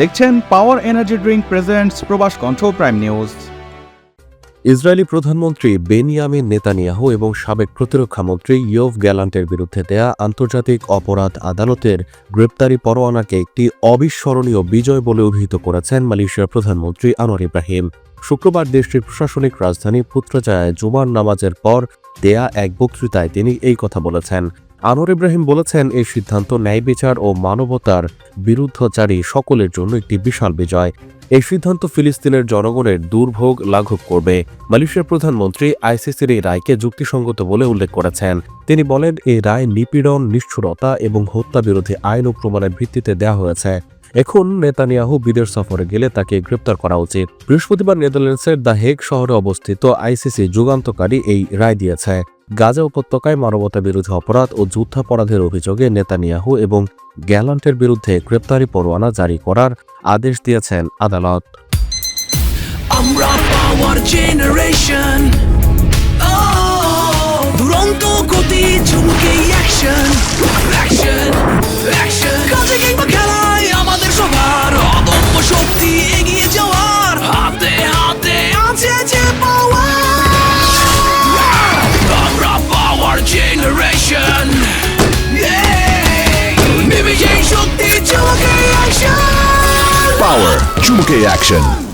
দেখছেন power energy drink presents Probash Kontho prime news Israeli প্রধানমন্ত্রী Benjamin Netanyahu এবং সাবেক প্রতিরক্ষা মন্ত্রী ইয়োভ গ্যালান্টের বিরুদ্ধে দেয়া আন্তর্জাতিক অপরাধ আদালতের গ্রেপ্তারি পরোয়ানাকে একটি অবিস্মরণীয় বিজয় বলে অভিহিত করেছেন মালয়েশিয়ার প্রধানমন্ত্রী আনোয়ার ইব্রাহিম। শুক্রবার দেশটির প্রশাসনিক রাজধানী পুত্রজায় জুমার নামাজের পর দেয়া এক বক্তৃতায় তিনি এই কথা বলেছেন। আনোয়ার ইব্রাহিম বলেছেন, এই সিদ্ধান্ত ন্যায় বিচার ও মানবতার বিরুদ্ধচারী সকলের জন্য একটি বিশাল বিজয়। এই সিদ্ধান্ত ফিলিস্তিনের জনগণের দুর্ভোগ লাঘব করবে, মালয়েশিয়ার প্রধানমন্ত্রী আইসিসির এই রায়কে যুক্তিসঙ্গত বলে উল্লেখ করেছেন। তিনি বলেন এই রায় নিপীড়ন, নিষ্ঠুরতা এবং হত্যা বিরোধী আইন ও প্রমাণের ভিত্তিতে দেওয়া হয়েছে। এখন নেতানিয়াহু বিদেশ সফরে গেলে তাকে গ্রেপ্তার করা উচিত। বৃহস্পতিবার নেদারল্যান্ডসের দ্য হেগ শহরে অবস্থিত আইসিসি যুগান্তকারী এই রায় দিয়েছে। গাজা উপত্যকায় মানবতা বিরোধী অপরাধ ও যুদ্ধাপরাধের অভিযোগে নেতানিয়াহু এবং গ্যালান্টের বিরুদ্ধে গ্রেপ্তারি পরোয়ানা জারি করার আদেশ দিয়েছেন আদালত। আমরা Power চুমুকে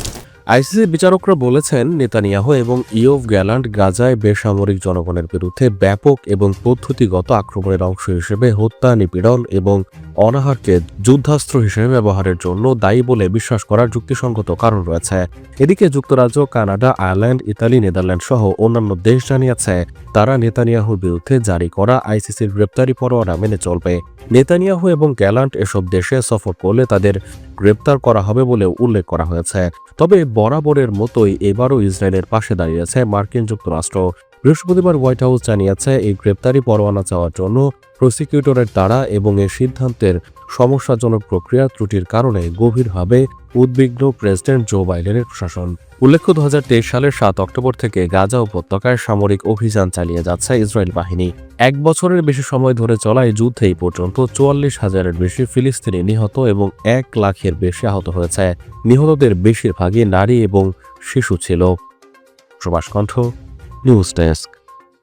অ্যাকশন আইসিসি বিচারকরা বলেছেন, নেতানিয়াহ এবং ইয়োভ গ্যালান্ট গাজায় বেসামরিক জনগণের বিরুদ্ধে ব্যাপক এবং পদ্ধতিগত আক্রমণের অংশ হিসেবে হত্যা, নিপীড়ন এবং অনাহারকে যুদ্ধাস্ত্র হিসেবে ব্যবহারের জন্য দায়ী বলে বিশ্বাস করার যুক্তিসঙ্গত কারণ রয়েছে। এদিকে যুক্তরাজ্য, কানাডা, আয়ারল্যান্ড, ইতালি নেদারল্যান্ড সহ অন্যান্য দেশ জানিয়েছে, তারা নেতানিয়াহুর বিরুদ্ধে জারি করা আইসিসির গ্রেপ্তারি পরোয়ানা মেনে চলবে। নেতানিয়াহু এবং গ্যালান্ট এসব দেশে সফর করলে তাদের গ্রেপ্তার করা হবে বলেও উল্লেখ করা হয়েছে। তবে বরাবরের মতোই এবারও ইসরায়েলের পাশে দাঁড়িয়েছে মার্কিন যুক্তরাষ্ট্র। বৃহস্পতিবার হোয়াইট হাউস জানিয়েছে, এই গ্রেপ্তারি পরোয়ানা চাওয়ার জন্য প্রসিকিউটরের তাড়া এবং এ সিদ্ধান্তের সমস্যাজনক প্রক্রিয়া ত্রুটির কারণে গভীরভাবে উদ্বিগ্ন প্রেসিডেন্ট জো বাইডেনের প্রশাসন। উল্লেখ্য দু হাজার তেইশ সালের সাত অক্টোবর থেকে গাজা উপত্যকায় সামরিক অভিযান চালিয়ে যাচ্ছে ইসরায়েল বাহিনী। এক বছরের বেশি সময় ধরে চলা এই যুদ্ধে এই পর্যন্ত চুয়াল্লিশ হাজারের বেশি ফিলিস্তিনি নিহত এবং এক লাখের বেশি আহত হয়েছে। নিহতদের বেশিরভাগই নারী এবং শিশু ছিল। প্রবাস কণ্ঠ নিউজ ডেস্ক